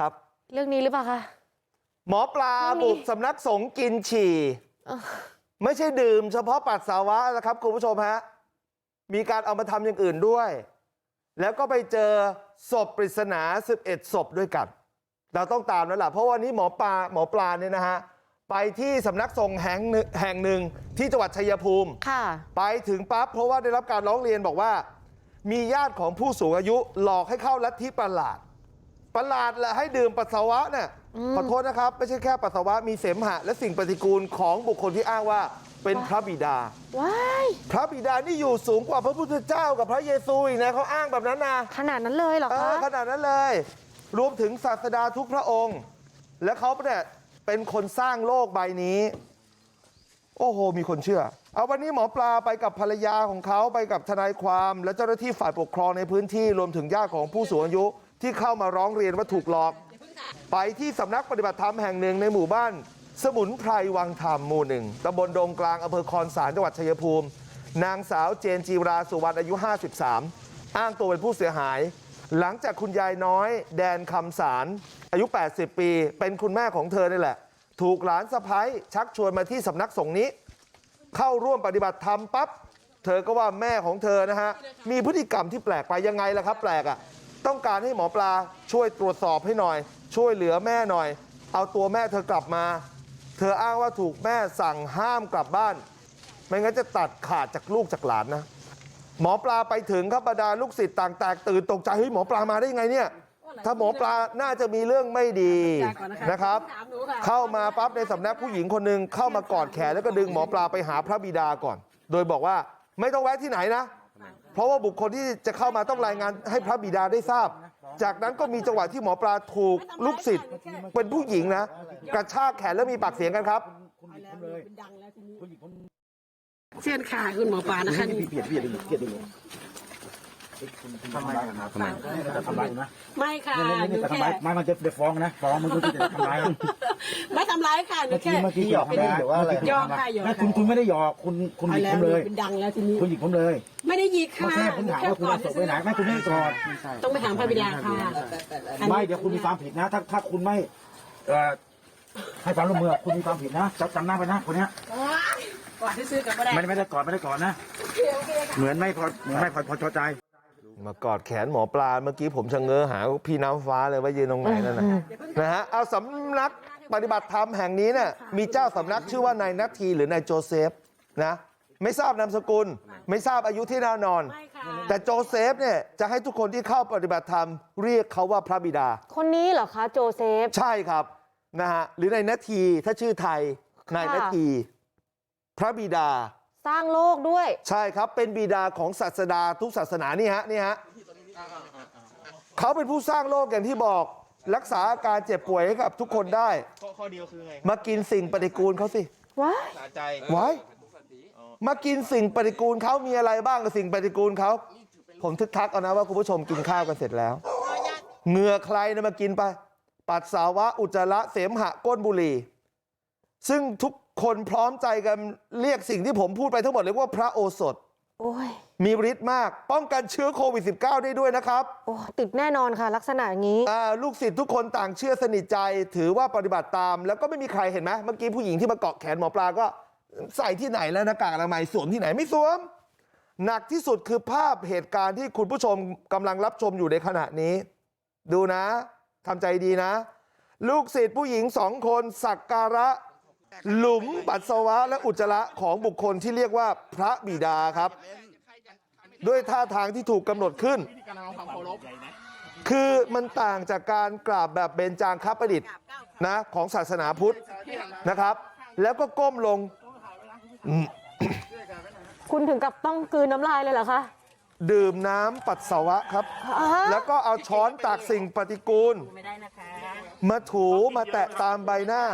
ครับเรื่องนี้หรือเปล่าคะหมอปลาไม่มีบุกสำนักสงฆ์กินฉี่เอ้าไม่ใช่ดื่มเฉพาะปัสสาวะนะครับคุณผู้ชมฮะมีการเอามาทำอย่างอื่นด้วย แล้วก็ไปเจอศพปริศนา11ศพด้วยกัน เราต้องตามแล้วล่ะเพราะวันนี้หมอปลาหมอปลาเนี่ยนะฮะไปที่สำนักสงฆ์แห่งหนึ่งแห่งหนึ่งที่จังหวัดชัยภูมิค่ะไปถึงปั๊บเพราะว่าได้รับการร้องเรียนบอกว่า มีญาติของผู้สูงอายุหลอกให้เข้าลัทธิประหลาด ประหลาดแหละให้ดื่มปัสสาวะเนี่ยอืมขอโทษนะครับ ไม่ใช่แค่ปัสสาวะมีเสมหะ และสิ่งปฏิกูลของบุคคลที่อ้างว่าเป็นพระบิดาว้ายพระบิดานี่อยู่สูงกว่าพระพุทธเจ้ากับพระเยซูอีกนะเขาอ้างแบบนั้นนะขนาดนั้นเลยเหรอเอคะอขนาดนั้นเลย รวมถึงศาสดาทุกพระองค์ และเขาเนี่ยเป็นคนสร้างโลกใบนี้ โอ้โห มีคนเชื่อ เอาวันนี้หมอปลาไปกับภรรยาของเขาไปกับทนายความ และเจ้าหน้าที่ฝ่ายปกครองในพื้นที่รวมถึงญาติของผู้สูงอายุ ที่เข้ามาร้องเรียนว่าถูกหลอกไปที่สำนักปฏิบัติธรรมแห่งหนึ่งในหมู่บ้านสมุนไพรวังธรรมหมู่หนึ่งตำบลดงกลางอำเภอคอนสารจังหวัดชัยภูมิ นางสาวเจนจีราสุวรรณอายุ 53 อ้างตัวเป็นผู้เสียหาย หลังจากคุณยายน้อย แดนคำสารอายุ 80 ปี เป็นคุณแม่ของเธอนี่แหละ ถูกหลานสะพ้ยชักชวนมาที่สำนักสงฆ์นี้ เข้าร่วมปฏิบัติธรรมปั๊บเธอก็ว่าแม่ของเธอนะฮะมีพฤติกรรมที่แปลกไปยังไงล่ะครับ แปลกอะ่ะ ต้องการให้หมอปลาช่วยตรวจสอบให้หน่อย ช่วยเหลือแม่หน่อย เอาตัวแม่เธอกลับมา เธออ้างว่าถูกแม่สั่งห้ามกลับบ้าน ไม่งั้นจะตัดขาดจากลูกจากหลานนะ หมอปลาไปถึงครับบรรดาลูกศิษย์ต่างแตกตื่นตกใจเฮ้ยหมอปลามาได้ยังไงเนี่ย ถ้าหมอปลาน่าจะมีเรื่องไม่ดีนะครับ เข้ามาปั๊บในสำนักผู้หญิงคนหนึ่งเข้ามากอดแขนแล้วก็ดึงหมอปลาไปหาพระบิดาก่อน โดยบอกว่าไม่ต้องแวะที่ไหนนะ เพราะว่าบุคคลที่จะเข้ามาต้องรายงานให้พระบิดาได้ทราบจากนั้นก็มีจังหวะที่หมอปลาถูกลูกศิษย์เป็นผู้หญิงนะกระชากแขนแล้วมีปากเสียงกันครับ เส้นขาคุณหมอปลานะคะนี่เปลี่ยนเปลี่ยนเปลี่ยนเลยทำไมทำไมจะทำร้ายนะไม่ค่ะไม่หนูไม่ทำแค่ร้ายไม่มันจะเดี๋ยวฟ้องนะฟ้องมันก็จะทำร้ายไม่ทำร้ายค่ะหนูเมื่อแค่กี้เมื่อกี้หยอกนะหรือว่าอะไรหยอกค่ะหยอกไม่คุณคุณไม่ได้หยอกคุณคุณหเอายิกแล้ผวมเลยเป็นดังแล้วทีนี้คุณหยิกผมเลยไม่ได้ยิกมาค่ะแค่ผมถามว่าคุณเอาศพไปไหนไม่คุณไม่ได้กอดต้องไปถามพระบิดาค่ะอันไม่นี้เดี๋ยวคุณมีความผิดนะ ถ้าถ้าคุณไม่เอ่อให้ความร่วมมือคุณมีความผิดนะจำจำหน้าไปนะคนเนี้ยก่อนที่ซื้อกับก็ได้ไม่ไม่ได้กอดไม่ได้กอดนะ เหมือนไม่พอเหมือนไม่พอพอใจ มากอดแขนหมอปลาเมื่อกี้ผมชะเง้อหาพี่น้ำฟ้าเลยว่ายืนตรงไหนนั่นนะนะฮะเอาสำนักปฏิบัติธรรมแห่งนี้เนี่ยมีเจ้าสำนักชื่อว่านายนาทีหรือนายโจเซฟนะไม่ทราบนามสกุล ไม่ทราบอายุที่แน่นอนไม่ค่ะแต่โจเซฟเนี่ยจะให้ทุกคนที่เข้าปฏิบัติธรรมเรียกเขาว่าพระบิดา คนนี้เหรอคะโจเซฟ ใช่ครับนะฮะหรือนายนาทีถ้าชื่อไทยนายนาที พระบิดา สร้างโลกด้วยใช่ครับเป็นบิดาของศาสดาทุกศาสนานี่ฮะนี่ฮะเขาเป็นผู้สร้างโลกอย่างที่บอกรักษาอาการเจ็บป่วยให้กับทุกคนได้ ข้อข้อเดียวคือไงมากินสิ่งปฏิกูลเขาสิว้ายสาใจไว้มากินสิ่งปฏิกูลเขามีอะไรบ้างกับสิ่งปฏิกูลเขาผมทึกทักเอานะว่าคุณผู้ชมกินข้าวกันเสร็จแล้วเหงื่อใครนะมากินไป ปัสสาวะอุจจาระเสมหะก้นบุหรี่ซึ่งทุก คนพร้อมใจกันเรียกสิ่งที่ผมพูดไปทั้งหมดเลยว่าพระโอสถโอ้ยมีฤทธิ์มากป้องกันเชื้อโควิด -19 ได้ด้วยนะครับโอ้ติดแน่นอนค่ะลักษณะอย่างนี้อ่าลูกศิษย์ทุกคนต่างเชื่อสนิทใจถือว่าปฏิบัติตาม แล้วก็ไม่มีใครเห็นไหมเมื่อกี้ผู้หญิงที่มาเกาะแขนหมอปลาก็ใส่ที่ไหนแล้วหน้ากากอนามัยสวมที่ไหนไม่สวม หนักที่สุดคือภาพเหตุการณ์ที่คุณผู้ชมกำลังรับชมอยู่ในขณะนี้ ดูนะทำใจดีนะ ลูกศิษย์ผู้หญิงสองคนสักการะ หลุมปัสสาวะและอุจจาระของบุคคลที่เรียกว่าพระบิดาครับด้วยท่าทางที่ถูกกำหนดขึ้น คือมันต่างจากการกราบแบบเบญจางคประดิษฐ์นะของศาสนาพุทธนะครับ แล้วก็ก้มลงอืมคุณถึงกับต้องกลืนน้ำลายเลยเหรอคะ ดื่มน้ำปัสสาวะครับอ่าฮะแล้วก็เอาช้อนตักสิ่งปฏิกูลไม่ได้นะคะมาถูมาแตะตามใบหน้า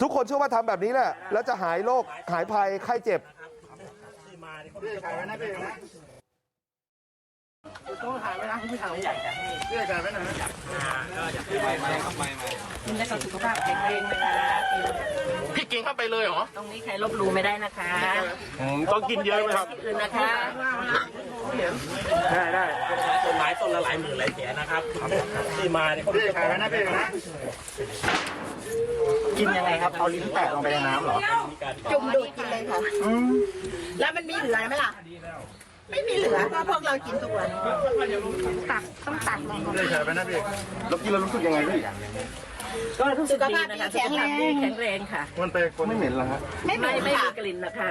ทุกคนเชื่อว่าทำแบบนี้แหละแล้วจะหายโรคหายภัยไข้เจ็บคุณได้ กับสุขภาพแข็งแรงนะคะพี่กินเข้าไปเลยเหรอตรงนี้ใครลบหลู่ไม่ได้นะคะต้องกินเยอะไหมครับที่อื่นนะคะ ได้ได้ต้นไม้ต้นละหลายหมื่นหลายแสนนะครับที่มาเนี่ยเขาไม่ใช่ของนะพี่นะกินยังไงครับ เอาลิ้นแตะลงไปในน้ำเหรอ จุ่มดูดกินเลยค่ะ แล้วมันมีเหลือไหมล่ะ ไม่มีเหลือเพราะพวกเรากินทุกวัน ตักต้องตักลงได้ใช่ไหมนะพี่แล้วกินแล้วรู้สึกยังไงพี่ ก็สุขภาพดีแข็งแรงแข็งแรงค่ะ มันไปคนไม่เหม็นเหรอฮะไม่เหม็ไม่นไม่ค่ะมีกลิ่นนะคะ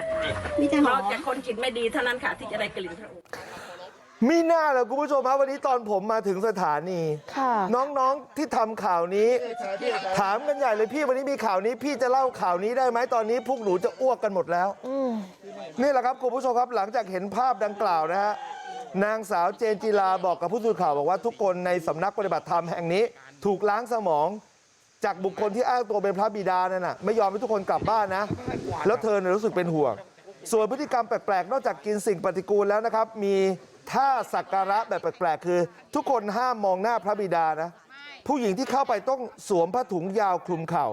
มีแต่หนออกมจากคนกินไม่ดีเท่านั้นค่ะ ที่จะได้กลิ่นพระองค์มีหน้าเหรอคุณผู้ชมครับวันนี้ตอนผมมาถึงสถานีค่ะน้องๆที่ทำข่าวนี้ ถามกันใหญ่เลยพี่วันนี้มีข่าวนี้ พี่จะเล่าข่าวนี้ได้ไหมตอนนี้พวกหนูจะอ้วกกันหมดแล้วอืมนี่แหละครับคุณผู้ชมครับหลังจากเห็นภาพดังกล่าวนะฮะนางสาวเจนจิลาบอกกับผู้สื่อข่าวบอกว่าทุกคนในสำนักปฏิบัติธรรมแห่งนี้ ถูกล้างสมอง จากบุคคลที่อ้างตัวเป็นพระบิดานั่นน่ะไม่ยอมให้ทุกคนกลับบ้านนะแล้วเธอเนี่ยรู้สึกเป็นห่วงส่วนพฤติกรรมแปลกๆนอกจากกินสิ่งปฏิกูลแล้วนะครับมีท่าสักการะแบบแปลกๆคือทุกคนห้ามมองหน้าพระบิดานะผู้หญิงที่เข้าไปต้องสวมผ้าถุงยาวคลุมเข่า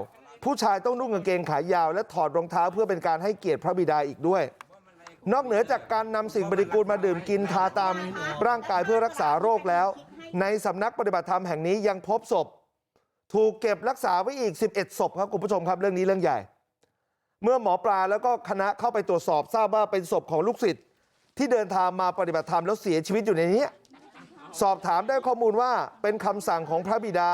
ผู้ชายต้องนุ่งกางเกงขายาวและถอดรองเท้าเพื่อเป็นการให้เกียรติพระบิดาอีกด้วย นอกเหนือจากการนำสิ่งปฏิกูลมาดื่มกินทาตามร่างกายเพื่อรักษาโรคแล้ว ในสำนักปฏิบัติธรรมแห่งนี้ยังพบศพ ถูกเก็บรักษาไว้อีก11ศพครับคุณผู้ชมครับเรื่องนี้เรื่องใหญ่เมื่อหมอปลาแล้วก็คณะเข้าไปตรวจสอบทราบว่าเป็นศพของลูกศิษย์ที่เดินทางมาปฏิบัติธรรมแล้วเสียชีวิตอยู่ในนี้สอบถามได้ข้อมูลว่าเป็นคำสั่งของพระบิดา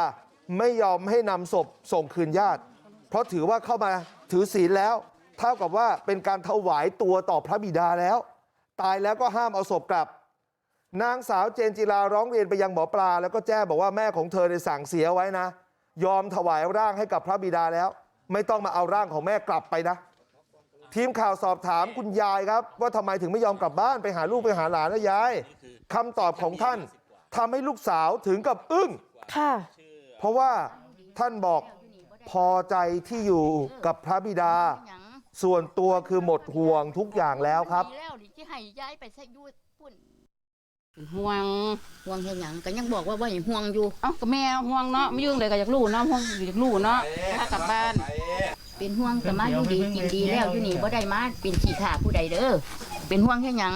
ไม่ยอมให้นำศพส่งคืนญาติ เพราะถือว่าเข้ามาถือศีลแล้ว เท่ากับว่าเป็นการถวายตัวต่อพระบิดาแล้ว ตายแล้วก็ห้ามเอาศพกลับ นางสาวเจนจิลาร้องเรียนไปยังหมอปลาแล้วก็แจ้งบอกว่าแม่ของเธอได้สั่งเสียไว้นะ ถวายร่างให้กับพระบิดาแล้วไม่ต้องมาเอาร่างของแม่กลับไปนะทีมข่าวสอบถามคุณยายครับว่าทำไมถึงไม่ยอมกลับบ้านไปหาลูกไปหาหลานนะยายคำตอบของท่านทำให้ลูกสาวถึงกับอึ้งค่ะเพราะว่าท่านบอกพอใจที่อยู่กับพระบิดาส่วนตัวคือหมดห่วงทุกอย่างแล้วครับดีแล้วนี่ที่ให้ย้ายไปใช้อยูปุ่นห่วงห่วงเห็นหยังก็ยังบอกว่าว่าอย่าห่วงอยู่เอ้าก็แม่ห่วงเนาะไม่ยุ่งเลยก็อยากรู้เนาะห่วงอยากรู้เนาะถ้ากลับบ้าน เป็นห่วงแต่มาอยู่ดีกินดีแล้วอยู่นี่บ่ได้มาเป็นขี้ข่าผู้ใดเด้อเป็นห่วงแค่หยัง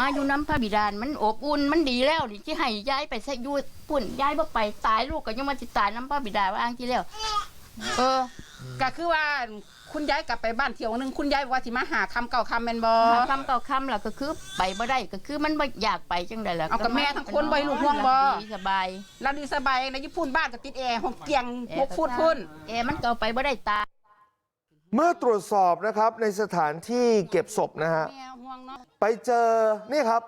มาอยู่น้ำพระบิดาลมันอบอุ่นมันดีแล้วนี่ที่ให้ย้ายไปใช้อยูปุ่นย้ายบ่ไปตายลูกก็ยังมาสิตายน้ำพระบิดาว่าอ้างที่แล้ว เออก็คือว่า คุณยายกลับไปบ้านเที่ยวหนึงคุณยายบอกว่าสิมาหาคำเก่าคำแม่นบ่หาคำเก่าคำล่ะก็คือไปบ่ได้ก็คือมันบ่อยากไปจังไดล่ะเอากับแม่ทั้งคนบ่ให้ลูกห่วงบ่ ดีสบาย เราดีสบายในญี่ปุ่นบ้านก็ติดแอร์ห้องเตียงหกฟุตพุ่นแอมันก็เอาไปบ่ได้ตายเมื่อตรวจสอบนะครับในสถานที่เก็บศพนะฮะ แม่ห่วงเนาะ ไปเจอนี่ครับ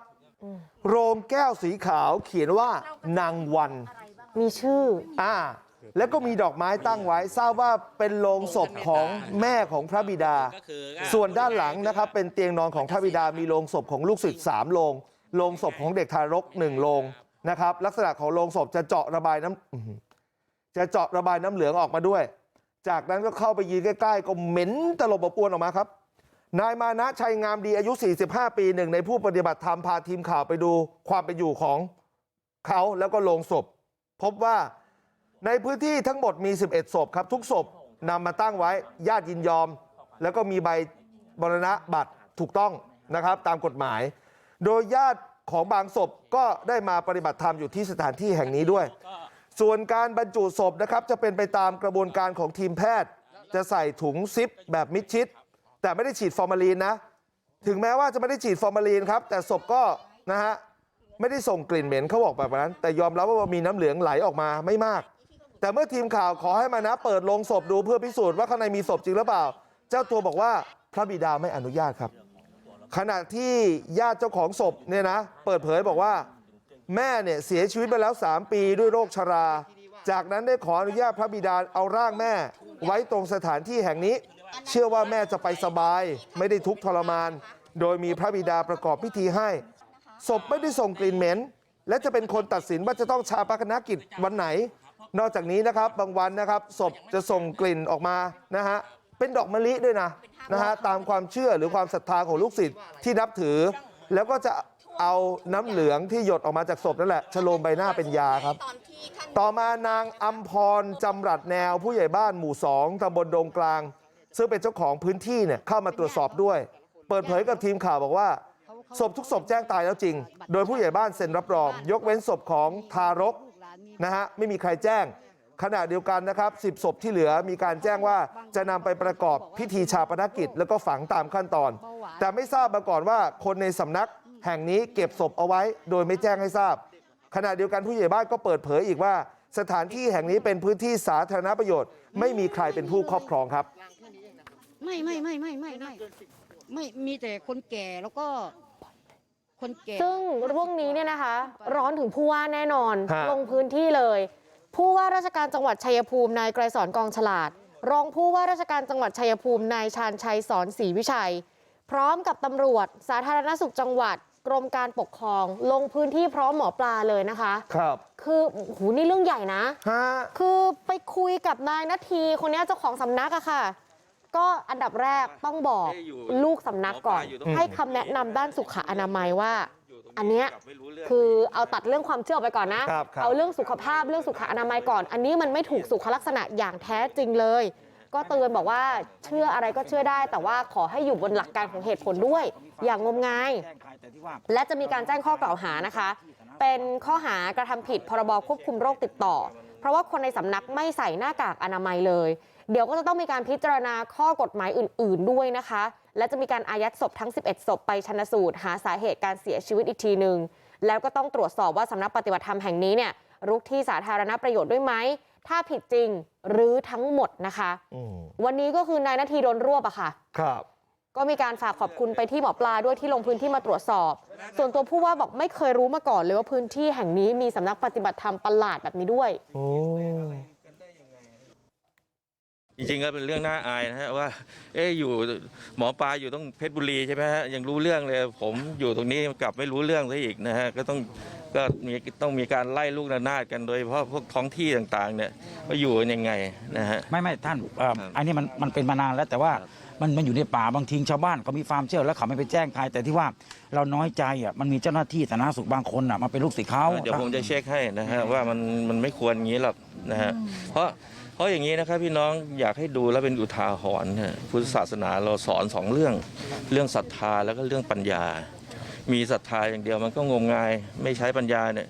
โรงแก้วสีขาวเขียนว่านางวัน มีชื่อ อ่า แล้วก็มีดอกไม้ตั้งไว้ทราบว่าเป็นโรงศพของแม่ของพระบิดาส่วนด้านหลังนะครับเป็นเตียงนอนของพระบิดามีโรงศพของลูกศิษย์สามโรงโรงศพของเด็กทารกหนึ่งโรงนะครับลักษณะของโรงศพจะเจาะระบายน้ำอื้อหือจะเจาะระบายน้ำเหลืองออกมาด้วย จากนั้นก็เข้าไปยืนใกล้ๆก็เหม็นตลบอบอวนออกมาครับ นายมานะชัยงามดีอายุ 45 ปีหนึ่งในผู้ปฏิบัติธรรมพาทีมข่าวไปดูความเป็นอยู่ของเขาแล้วก็โรงศพ พบว่า ในพื้นที่ทั้งหมดมี11ศพครับทุกศพนำมาตั้งไว้ญาติยินยอมแล้วก็มีใบบรณบัตรถูกต้องนะครับตามกฎหมายโดยญาติของบางศพก็ได้มาปฏิบัติธรรมอยู่ที่สถานที่แห่งนี้ด้วยส่วนการบรรจุศพนะครับจะเป็นไปตามกระบวนการของทีมแพทย์จะใส่ถุงซิปแบบมิดชิดแต่ไม่ได้ฉีดฟอร์มาลีนนะถึงแม้ว่าจะไม่ได้ฉีดฟอร์มาลีนครับแต่ศพก็นะฮะไม่ได้ส่งกลิ่นเหม็นเขาบอกแบบนั้นแต่ยอมรับว่ามีน้ำเหลืองไหลออกมาไม่มาก แต่เมื่อทีมข่าวขอให้มานะเปิดโลงศพดูเพื่อพิสูจน์ว่าข้างในมีศพจริงหรือเปล่าเจ้าตัวบอกว่าพระบิดาไม่อนุญาตครับขณะที่ญาติเจ้าของศพเนี่ยนะเปิดเผยบอกว่าแม่เนี่ยเสียชีวิตไปแล้ว3ปีด้วยโรคชราจากนั้นได้ขออนุญาตพระบิดาเอาร่างแม่ไว้ตรงสถานที่แห่งนี้ เชื่อว่าแม่จะไปสบาย ไม่ได้ทุกข์ทรมาน โดยมีพระบิดาประกอบพิธีให้ ศพไม่ได้ส่งกลิ่นเหม็น และจะเป็นคนตัดสินว่าจะต้องชาปนกิจวันไหน นอกจากนี้นะครับบางวันนะครับศพจะส่งกลิ่นออกมานะฮะเป็นดอกมะลิด้วยนะนะฮะตามความเชื่อหรือความศรัทธาของลูกศิษย์ที่นับถือ แล้วก็จะเอาน้ำเหลืองที่หยดออกมาจากศพนั่นแหละชโลมใบหน้าเป็นยาครับ ต่อมานางอัมพรจำรัดแนวผู้ใหญ่บ้านหมู่สองตำบลดงกลาง ซึ่งเป็นเจ้าของพื้นที่เนี่ยเข้ามาตรวจสอบด้วย เปิดเผยกับทีมข่าวบอกว่าศพทุกศพแจ้งตายแล้วจริง โดยผู้ใหญ่บ้านเซ็นรับรอง ยกเว้นศพของทารก นะฮะไม่มีใครแจ้งขณะเดียวกันนะครับ10ศพที่เหลือมีการแจ้งว่าจะนำไปประกอบพิธีชาปนกิจแล้วก็ฝังตามขั้นตอนแต่ไม่ทราบมาก่อนว่าคนในสำนักแห่งนี้เก็บศพเอาไว้โดยไม่แจ้งให้ทราบ ขณะเดียวกันผู้ใหญ่บ้านก็เปิดเผยอีกว่า สถานที่แห่งนี้เป็นพื้นที่สาธารณประโยชน์ ไม่มีใครเป็นผู้ครอบครองครับ ไม่ไม่ไม่ไม่ไม่ไม่ไม่มีแต่คนแก่แล้วก็ ซึ่งเรื่องนี้เนี่ยนะคะร้อนถึงผู้ว่าแน่นอนฮะลงพื้นที่เลยผู้ว่าราชการจังหวัดชัยภูมินายไกรสอนกองฉลาดรองผู้ว่าราชการจังหวัดชัยภูมินายชาญชัยสอนศรีวิชัย พร้อมกับตำรวจสาธารณสุขจังหวัดกรมการปกครองลงพื้นที่พร้อมหมอปลาเลยนะคะครับคือโอ้โหนี่เรื่องใหญ่นะฮะคือไปคุยกับนายนาทีคนนี้เจ้าของสำนักอะค่ะ ก็อันดับแรกต้องบอกลูกสำนักก่อนให้คำแนะนำด้านสุขอนามัยว่าอันเนี้ยคือเอาตัดเรื่องความเชื่อออกไปก่อนนะครับครับเอาเรื่องสุขภาพเรื่องสุขอนามัยก่อน อันนี้มันไม่ถูกสุขลักษณะอย่างแท้จริงเลย ก็เตือนบอกว่าเชื่ออะไรก็เชื่อได้ แต่ว่าขอให้อยู่บนหลักการของเหตุผลด้วย อย่างงมงายแจ้งใครแต่ที่ว่าและจะมีการแจ้งข้อกล่าวหานะคะ เป็นข้อหากระทำผิดพรบควบคุมโรคติดต่อ เพราะว่าคนในสำนักไม่ใส่หน้ากากอนามัยเลย เดี๋ยวก็จะต้องมีการพิจารณาข้อกฎหมายอื่นๆด้วยนะคะและจะมีการอายัดศพทั้ง 11 ศพไปชนสูตรหาสาเหตุการเสียชีวิตอีกทีหนึ่งแล้วก็ต้องตรวจสอบว่าสำนักปฏิบัติธรรมแห่งนี้เนี่ยรุกที่สาธารณประโยชน์ด้วยไหม ถ้าผิดจริงหรือทั้งหมดนะคะอืมวันนี้ก็คือนายนาทีโดนรวบอะค่ะ ครับ ก็มีการฝากขอบคุณไปที่หมอปลาด้วยที่ลงพื้นที่มาตรวจสอบ ส่วนตัวผู้ว่าบอกไม่เคยรู้มาก่อนเลยว่าพื้นที่แห่งนี้มีสำนักปฏิบัติธรรมประหลาดแบบนี้ด้วยโอ้ จริงๆก็เป็นเรื่องน่าอายนะฮะว่า เอ๊ะอยู่หมอปลาอยู่ต้องเพชรบุรีใช่ไหมฮะยังรู้เรื่องเลย ผมอยู่ตรงนี้กลับไม่รู้เรื่องซะอีกนะฮะก็ต้องก็มีต้องมีการไล่ลูกระนาดกันโดยเฉพาะพวกท้องที่ต่างๆเนี่ยว่าอยู่กันยังไงนะฮะ ไม่ไม่ท่านเอ่อครับอันนี้มันมันเป็นมานานแล้วแต่ว่ามันมันอยู่ในป่าบางทีชาวบ้านเขามีความเชื่อแล้วเขาไม่ไปแจ้งใครแต่ที่ว่าเราน้อยใจอะมันมีเจ้าหน้าที่สาธารณสุขบางคนอะมาเป็นลูกศิษย์เขา เดี๋ยวผมจะเช็คให้นะฮะว่ามันมันไม่ควรอย่างนี้หรอกนะฮะเพราะ เพราะอย่างนี้นะครับพี่น้องอยากให้ดูแล้วเป็นอุทาหรณ์นะพุทธศาสนาเราสอนสองเรื่อง เรื่องศรัทธาแล้วก็เรื่องปัญญา มีศรัทธาอย่างเดียวมันก็งมงาย ไม่ใช้ปัญญาเนี่ย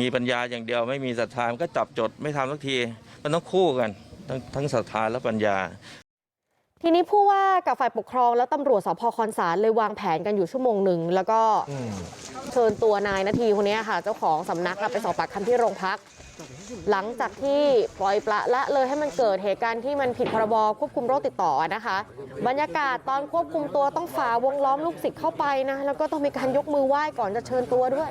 มีปัญญาอย่างเดียวไม่มีศรัทธามันก็จับจดไม่ทำสักทีมันต้องคู่กันทั้งทั้งศรัทธาและปัญญา ทีนี้ผู้ว่ากับฝ่ายปกครองและตำรวจสพคอนสารเลยวางแผนกันอยู่ชั่วโมงหนึ่งแล้วก็อืมเชิญตัวนายนาทีคนนี้ค่ะ เจ้าของสำนักอะไปสอบปากคำที่โรงพัก หลังจากที่ปล่อยปละละเลยให้มันเกิดเหตุการณ์ที่มันผิดพรบควบคุมโรคติดต่อนะคะบรรยากาศตอนควบคุมตัวต้องฝ่าวงล้อมลูกศิษย์เข้าไปนะแล้วก็ต้องมีการยกมือไหว้ก่อนจะเชิญตัวด้วย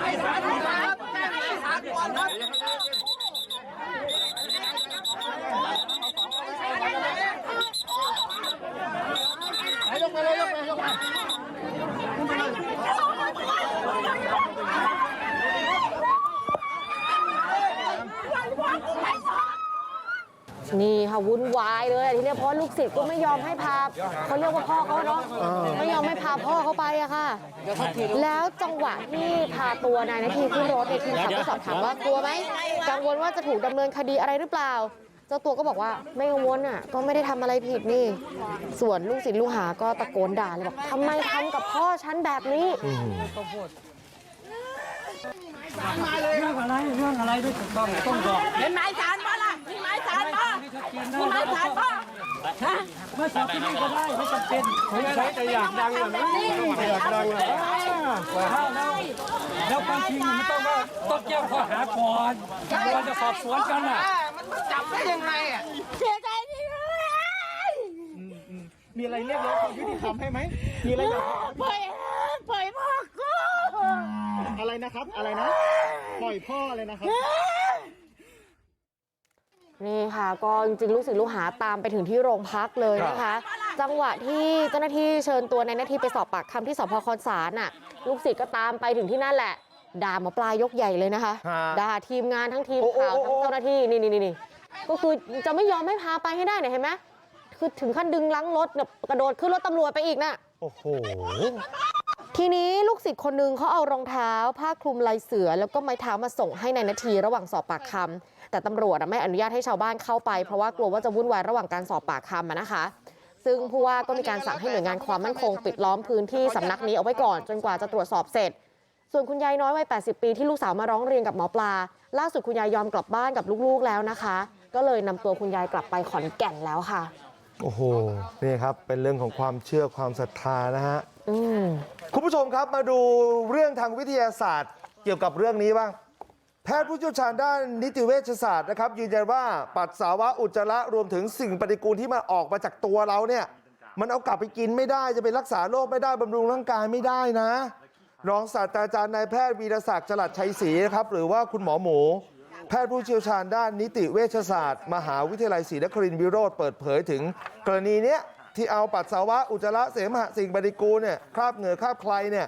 ให้สารให้สารให้สารก่อนครับ วุ่นวายเลยทีเนี้ยเพราะลูกศิษย์ก็ไม่ยอมให้พาเขาเรียกว่าพ่อเขาเนาะไม่ยอมให้พาพ่อเขาไปอะค่ะ แล้วจังหวะที่พาตัวนายนาทีขึ้นรถในยทีมข่าวก็สอบถามว่ากลัวไหมกังวลว่าจะถูกดำเนินคดีอะไรหรือเปล่าเจ้าตัวก็บอกว่าไม่กังวลอะ ก็ไม่ได้ทำอะไรผิดนี่ ส่วนลูกศิษย์ลูกหาก็ตะโกนด่าเลยบอกทำไมทำกับพ่อฉันแบบนี้เห็นไม้สารป่ะล่ะมีไม้สารป่ะมีไม้สารป่ะฮะมาสอบที่นี่ก็ได้ไม่จำเป็นผมใช้แต่อยากดังแบบนี้อยากดังเลยแล้วความจริงมันต้องว่าต้องแจ้งข้อหาก่อนก่อนจะสอบสวนกันอะมันจับได้ยังไงอะเสียใจที่เลยมีอะไรเรียกร้องความยุติธรรมให้ไหมมีอะไรอยากปล่อยปล่อยพ่ออะไรนะครับอะไรนะปล่อยพ่อเลยนะครับ นี่ค่ะก็จริงๆลูกศิษย์ลูกหาตามไปถึงที่โรงพักเลยนะคะจังหวะที่เจ้าหน้าที่เชิญตัวในายนาทีไปสอบปากคำที่สพคอนสารน่ะลูกศิษย์ก็ตามไปถึงที่นั่นแหละด่าหมอปลายกใหญ่เลยนะคะฮะด่าทีมงานทั้งทีมโอ้โอ้ข่าวโอ้ทั้งเจ้าหน้าที่นี่นี่นี่ก็คือจะไม่ยอมให้พาไปให้ได้เนี่ยเห็นไหมคือถึงขั้นดึงลังรถแบบกระโดดขึ้นรถตำรวจไปอีกน่ะโอ้โหทีนี้ลูกศิษย์คนหนึ่งเขาเอารองเท้าผ้าคลุมลายเสือแล้วก็ไม้เท้ามาส่งให้ในายนาทีระหว่างสอบปากคำ แต่ตำรวจอะไม่อนุญาตให้ชาวบ้านเข้าไปเพราะว่ากลัวว่าจะวุ่นวายระหว่างการสอบปากคำอะนะคะซึ่งผู้ว่าก็มีการสั่งให้หน่วยงานความมั่นคงปิดล้อมพื้นที่สำนักนี้เอาไว้ก่อนจนกว่าจะตรวจสอบเสร็จ ส่วนคุณยายน้อยวัย 80 ปีที่ลูกสาวมาร้องเรียนกับหมอปลา ล่าสุดคุณยายยอมกลับบ้านกับลูกๆแล้วนะคะ ก็เลยนำตัวคุณยายกลับไปขอนแก่นแล้วค่ะ โอ้โหนี่ครับเป็นเรื่องของความเชื่อความศรัทธานะฮะอืมคุณผู้ชมครับมาดูเรื่องทางวิทยาศาสตร์ เกี่ยวกับเรื่องนี้บ้างแพทย์ ผู้เชี่ยวชาญด้านนิติเวชศาสตร์นะครับยืนยันว่าปัสสาวะอุจจาระรวมถึงสิ่งปฏิกูลที่มันออกมาจากตัวเราเนี่ยมันเอากลับไปกินไม่ได้จะไปรักษาโรคไม่ได้บำรุงร่างกายไม่ได้นะรองศาสตราจารย์นายแพทย์วีรศักดิ์จลัดชัยศรีนะครับหรือว่าคุณหมอหมูแพทย์ผู้เชี่ยวชาญด้านนิติเวชศาสตร์ มหาวิทยาลัยศรีนครินทร์วิโรธเปิดเผยถึงกรณีเนี้ยที่เอาปัสสาวะอุจจาระเสมหะสิ่งปฏิกูลเนี่ยคราบเหงื่อคราบใครเนี่ย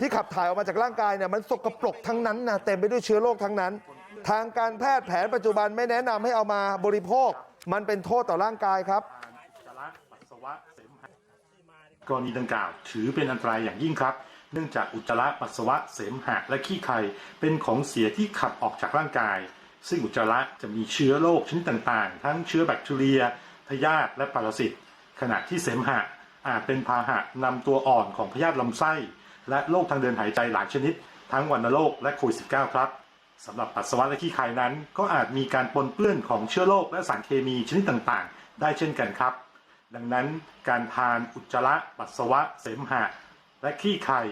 ที่ขับถ่ายออกมาจากร่างกายเนี่ยมันสกปรกทั้งนั้นนะเต็มไปด้วยเชื้อโรคทั้งนั้นทางการแพทย์แผนปัจจุบันไม่แนะนำให้เอามาบริโภคมันเป็นโทษต่อร่างกายครับกรณีดังกล่าวถือเป็นอันตรายอย่างยิ่งครับ เนื่องจากอุจจาระปัสสาวะเสมหะและขี้ไคเป็นของเสียที่ขับออกจากร่างกาย ซึ่งอุจจาระจะมีเชื้อโรคชนิดต่างๆ ทั้งเชื้อแบคทีเรียพยาธิและปรสิตขณะที่เสมหะอาจเป็นพาหะนำตัวอ่อนของพยาธิลำไส้ และโรคทางเดินหายใจหลายชนิด ทั้งวัณโรคและโควิด -19 ครับสำหรับปัสสาวะและขี้ไคนั้น ก็อาจมีการปนเปื้อนของเชื้อโรคและสารเคมีชนิดต่างๆ ได้เช่นกันครับ ดังนั้นการทานอุจจาระปัสสาวะ เสมหะ และขี้ไข่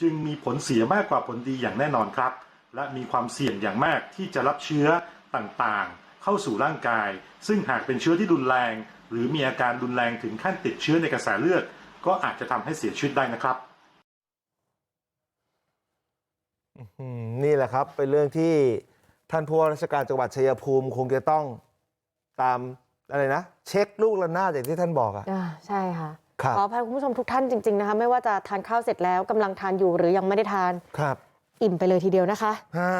จึงมีผลเสียมากกว่าผลดีอย่างแน่นอนครับ และมีความเสี่ยงอย่างมากที่จะรับเชื้อต่างๆ เข้าสู่ร่างกาย ซึ่งหากเป็นเชื้อที่รุนแรง หรือมีอาการรุนแรงถึงขั้นติดเชื้อในกระแสเลือด ก็อาจจะทำให้เสียชีวิตได้นะครับ อืม นี่แหละครับเป็นเรื่องที่ท่านผู้ว่าราชการจังหวัดชัยภูมิคงจะต้องตามอะไรนะเช็คลูกระนาดอย่างที่ท่านบอกอะอ่าใช่ค่ะครับขออภัยคุณผู้ชมทุกท่านจริงๆนะคะไม่ว่าจะทานข้าวเสร็จแล้วกำลังทานอยู่หรือยังไม่ได้ทานครับอิ่มไปเลยทีเดียวนะคะฮะ